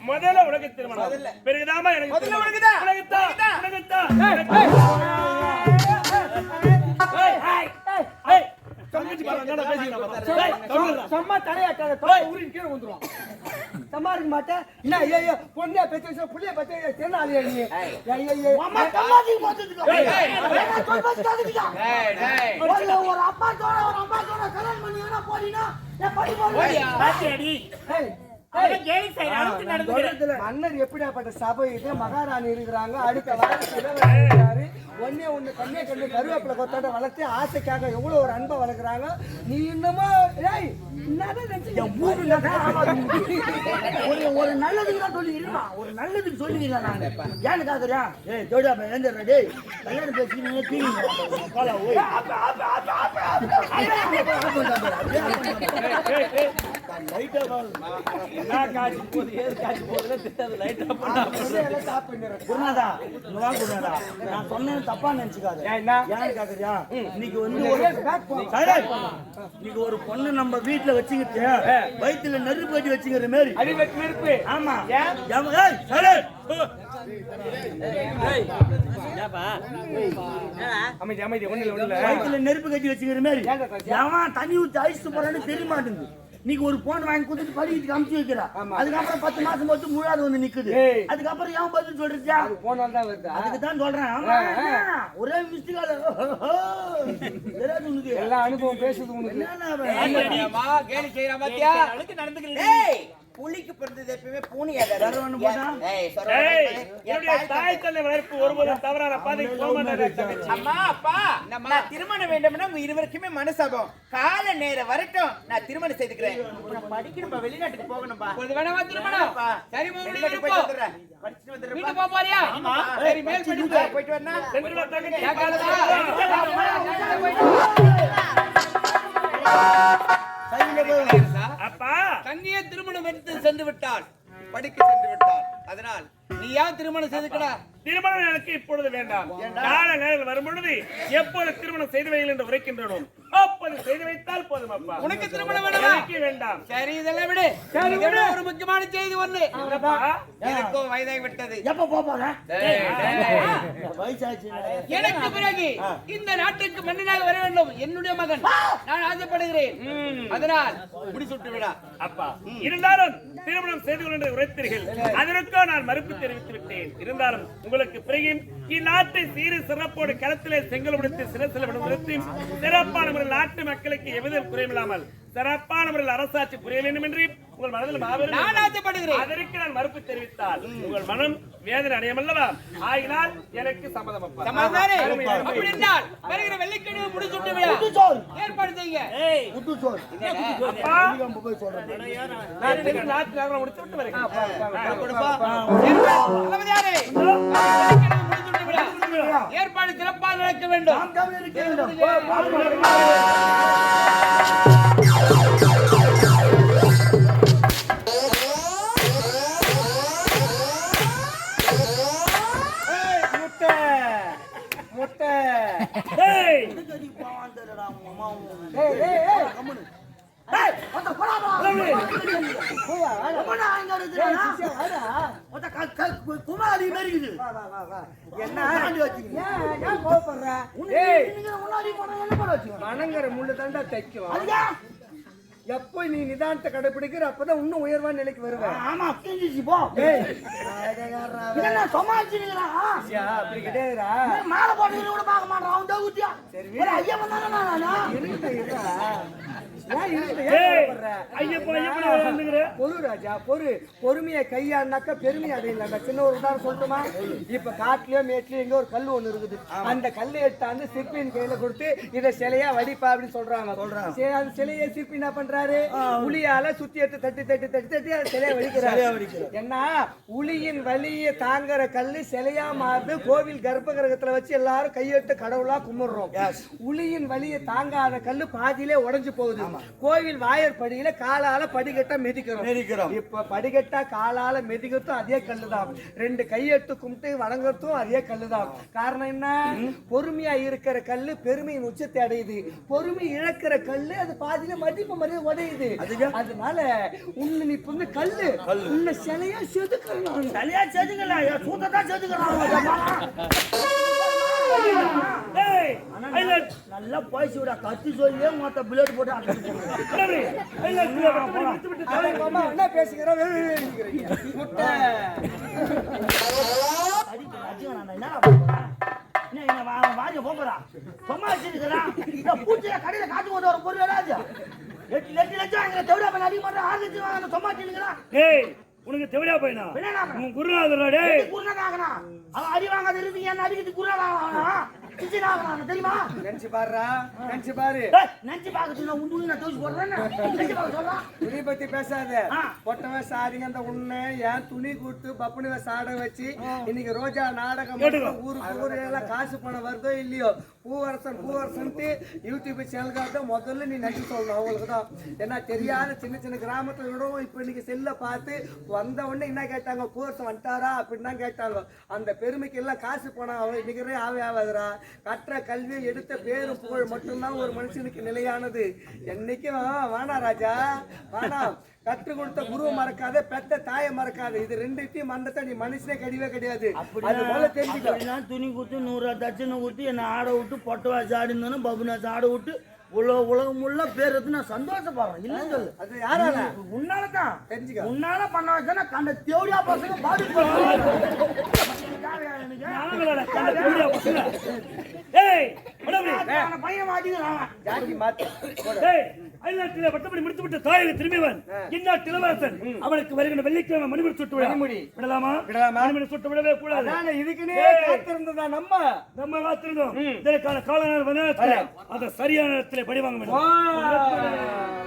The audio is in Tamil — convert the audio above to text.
முதல்ல உனக்கு திருமணம். பிறகுதாமா எனக்கு முதல்ல பாரு, அந்தாண்ட பேசிக்கிறா பாரு. ஏய், கம்முனுடா. சும்மா தலையாட்டாத. ஊரின் கீழே இருக்க மாட்டேன். என்ன ஐயோ பொண்ணே பெற்று புள்ளைய பெற்று நீ? அம்மா. ஒரு ஒரு அப்பாத்தோட ஒரு அம்மாத்தோட கல்யாணம் பண்ணி வேணா மன்னர் எப்படியாப்பட்ட சபை இது மகாராணி இருக்கிறாங்க அடுத்த வாரம் ஒன்னே ஒண்ணு கண்ணே கண்ணு கருவேப்பிலை கொத்தாட்ட வளர்த்து ஆசைக்காக எவ்வளவு ஒரு அன்பை வளர்க்குறாங்க. நீ இன்னமும் ஏய். ஒரு ஒரு நல்லதுக்கு தான் சொல்லிக்கிறீங்களா ஒரு நல்லதுக்கு சொல்லிக்கிறேன் நான்? ஏன்னு காக்குறியா ஏய் ஜோடியா எழுந்துடுற டேய் கல்யாணம் பேசிக்கிறீங்க தீங்க போலாம் ஓய். நான் சொன்னது தப்பா நினைச்சுக்காத. ஏன் என்ன? ஏன்னு காக்குறியா? இன்னைக்கு வந்து ஒரு. இன்னைக்கு ஒரு பொண்ணு நம்ம வீட்டுல வச்சுக்கிட்டு வயித்துல நெருப்பு கட்டி வச்சுக்கிற மாதிரி நெருப்பு. ஆமா. அமைதி அமைதி. ஒண்ணு இல்ல வயித்துல நெருப்பு கட்டி வச்சுக்கிற மாதிரி தண்ணி ஊத்தி ஐஸ் போறான்னு தெரிய மாட்டேங்குது. இன்னைக்கு ஒரு போன் வாங்கி கொடுத்துட்டு படிக்கிட்டு அமுச்சு வைக்கிறா ஆமா. அதுக்கப்புறம் பத்து மாசம் போட்டு முழாது வந்து நிக்குது. அதுக்கப்புறம் ஏன் பதில் சொல்றியா போனா தான் வருதா அதுக்கு தான் சொல்றேன். ஒரே மிஸ்டேக் தெரியாது உனக்கு எல்லா அனுபவம் பேசுது உனக்கு? ஏம்மா, கேலி செய்யறா பாத்தியா? நடந்துக்கிறேன். புலிக்கு பிறந்தது. என் என்னுடைய தாய் தந்தை வளர்ப்பு ஒருபோதும் தவறான பாதைக்கு போக மாட்டாரே, தங்கச்சி. அம்மா அப்பா நான் திருமணம் வேண்டும்னா உங்க இருவருக்குமே மனசாபம் கால நேரம் வரட்டும் நான் திருமணம் செய்துக்கிறேன் படிக்கணும்பா வெளிநாட்டுக்கு போகணும்பா வேணாமா திருமணம்? சரி, வெளிநாட்டுக்கு வீட்டுக்கு போயிட்டு போ. வந்துடுறேன். போயிட்டு வரேனா? சென்று திருமணம் எடுத்து சென்று விட்டாள் படிக்க சென்று விட்டாள் அதனால் நீ ஏன் திருமணம் செய்துக்கடா? திருமணம் எனக்கு இப்பொழுது வேண்டாம். கால நேரம் வரும் பொழுது எப்போது திருமணம் செய்து வைகள் என்று உரைக்கின்றனோ அப்போது செய்து வைத்தால் போதும் அப்பா. உனக்கு திருமணம் வேண்டாம். சரி இதெல்லாம் விடு. ஒரு முக்கியமான செய்தி ஒண்ணு? எனக்கும் வயதாகி விட்டது. எப்ப போப் போற? டேய், டேய். வயசாச்சு. எனக்கு பிறகு இந்த நாட்டுக்கு மன்னனாக வர வேண்டும். என்னுடைய மகன். நான் ஆசைப்படுகிறேன். அதனால் முடி சுட்டு விடா. அப்பா இருந்தாலும் திருமணம் செய்து கொண்டு உரைத்தீர்கள். அதற்கோ நான் மறுப்பு தெரிவித்து விட்டேன் இருந்தாலும் உங்களுக்கு பிறகு இந்நாட்டை சீறு சிறப்போடு களத்திலே செங்கல் முடித்து சிறசில விடுத்து சிறப்பான முறையில் நாட்டு மக்களுக்கு எவ்வித குறையில்லாமல் சிறப்பான முறையில் அரசாட்சி புரிய வேண்டும் என்று உங்கள் மனதில் மாபெரும் நான் ஆசைப்படுகிறேன் அதற்கு நான் மறுப்பு தெரிவித்தால் உங்கள் மனம் வேதனை அடையமல்லவா? ஆகினால் எனக்கு சம்மதம் அப்பா சமாதானே அருமை, அருமை. அப்படி என்றால் வருகிற வெள்ளிக்கிழமை முடி சுட்டு விடா சோறு. ஏற்பாடு செய்யுங்க. ஏய், அப்பா. போய் சொல்றேன் நான் இன்னைக்கு நகரம் விட்டு விடா ஏற்பாடு சிறப்பாக நடக்க வேண்டும். குமாரி மாதிரி இருக்குது. என்ன முன்னாடி முன்னாடி மணங்கிற முள்ளு தாண்டா தைக்கும் எப்போ நீ நிதானத்தை கடைபிடிக்கிற அப்பதான் இன்னும் உயர்வான நிலைக்கு வருவ. ஆமா, கிழிஞ்சிச்சு, போ. சமாளிச்சுக்கிறா? அப்படி கிடையாதுடா. ஏன் மேல போட்டுக்கிட்டு கூட பார்க்க மாட்டான், அவன் தகுதியா? சரி, நானா? பொறுமையை கையாடினாக்கா பெருமை அடையல சின்ன ஒரு உதாரணம் சொல்லட்டுமா? இப்ப காட்டுலயோ மேட்லயோ எங்க ஒரு கல் ஒண்ணு இருக்குது. அந்த கல்லை எடுத்தாந்து சிற்பியின் கையில கொடுத்து இத சிலையா வடிப்பா அப்படின்னு சொல்றாங்க. சரி, அந்த சிலையை சிற்பி என்ன பண்றாரு உளியால சுத்தி எடுத்து தட்டி தட்டி தட்டி தட்டி அந்த சிலையை வடிக்கிறாரு என்ன உளியின் வலியை தாங்குற கல்லு சிலையா மாறுது. கோவில் கர்ப்ப கிரகத்துல வச்சு எல்லாரும் கையெடுத்து கடவுளா கும்பிடுறோம். உளியின் வலியை தாங்காத கல்லு பாதியிலே உடைஞ்சு போகுது. கோவில் வாயர் படியில காலால படிக்கட்டா மிதிக்கிறோம். இப்ப படிக்கட்டா காலால மிதிக்கிறதும் அதே கல்லுதான். ரெண்டு கையெடுத்து கும்பிட்டு வணங்குறதும் அதே கல்லுதான். காரணம் என்ன? பொறுமையா இருக்கிற கல்லு பெருமையின் உச்சத்தை அடையுது. பொறுமை இழக்கிற கல்லு அது பாதியில மதிப்பு மரியாதை உடையுது. அதனால உன்னை நீ வந்து கல்லு. உன்னை சிலையா செதுக்கணும். தலையா செதுக்கல. சூத்ததான் ஐலட், நல்லா பாய்ச்சி விட. கத்தி சொல்லியே மொத்த பிளேட் போட்டு என்ன நான் என்ன பண்ணுறேன் என்ன இங்க வா வாங்க போறா? சும்மா வச்சிருக்கிறான் பூச்சில கடையில காட்டு போது ஒரு பொருள் எட்டு லட்சம் எங்க தெவிடா பண்ண அடி பண்ற ஆறு லட்சம் வாங்க சும்மா வச்சிருக்கிறான் ஏய், உனக்கு தெவிடா பையனா? என்னடா உன் குருநாதரா டேய். குருநாதாகனா அவன் அடி வாங்காத இருந்து என்ன குருநாதாகனா கிச்சனாகனா தெரியுமா? நினைச்சு பாருடா நினைச்சு பாரு. நெஞ்சு பாக்கத்துல நான் உண்டு நான் தூசி போடுறேன் நெஞ்சு பாக்க சொல்றான் துணி பத்தி பேசாத. பொட்டவன் சாரிங்க அந்த உன்னை என் துணி கொடுத்து பப்புனுவ சாட வச்சு இன்னைக்கு ரோஜா நாடகம் ஊருக்கு ஊரு எல்லாம் காசு பணம் வருதோ இல்லையோ? பூவரசன் பூவரசன்ட்டு யூடியூப் சேனலுக்காக முதல்ல நீ நன்றி சொல்லணும் அவங்களுக்கு தான் ஏன்னா தெரியாத சின்ன சின்ன கிராமத்தில் விடவும் இப்போ இன்னைக்கு செல்லை பார்த்து வந்த உடனே என்ன கேட்டாங்க? பூவரசன் வந்துட்டாரா? அப்படின்னு தான் கேட்டாங்க. அந்த பெருமைக்கு எல்லாம் காசு போனால் அவன் இன்னைக்கு ஆவே ஆகாதுடா கற்ற கல்வியை எடுத்த பேரும் புகழ் மட்டும்தான் ஒரு மனுஷனுக்கு நிலையானது. என்னைக்கும் வேணா ராஜா. வேணாம் கற்றுக் கொடுத்த குருவை மறக்காத பெத்த தாயை மறக்காத. இது ரெண்டுத்தையும் மறந்துட்டா நீ மனுஷனே கிடையவே கிடையாது. அது போல தெரிஞ்சுக்க. அப்படிலாம் துணி கொடுத்து நூறு தட்சணை கொடுத்து என்னை ஆட விட்டு பொட்டவா சாடினு பபுனாச்சு ஆட விட்டு உலக உலகம் உள்ள பேர் நான் சந்தோஷப்படுறேன். இல்லைன்னு சொல்லு. அது யாரால? உன்னால தான். தெரிஞ்சுக்க. உன்னால பண்ண வச்சா கண்ட தேவடியா பசங்க. ஏய், கடவுளே, பையன் மாத்து. ஏய், ஐநாட்டிலே பட்டப்படி முடித்துவிட்ட தாயக திரும்பியவன் இந்நாட்டு இளவரசன். அவனுக்கு வருகின்ற வெள்ளிக்கிழமை மணிமுடி சுட்டு விட. விடலாமா? விடலாமா? மணிமுடி சுட்டு விடவே கூடாது. இதுக்குன்னே. காத்திருந்ததா நம்ம? நம்ம காத்திருந்தோம். இதற்கான கால நேரம் அதை சரியான நேரத்தில் படி வாங்க வேண்டும். வா.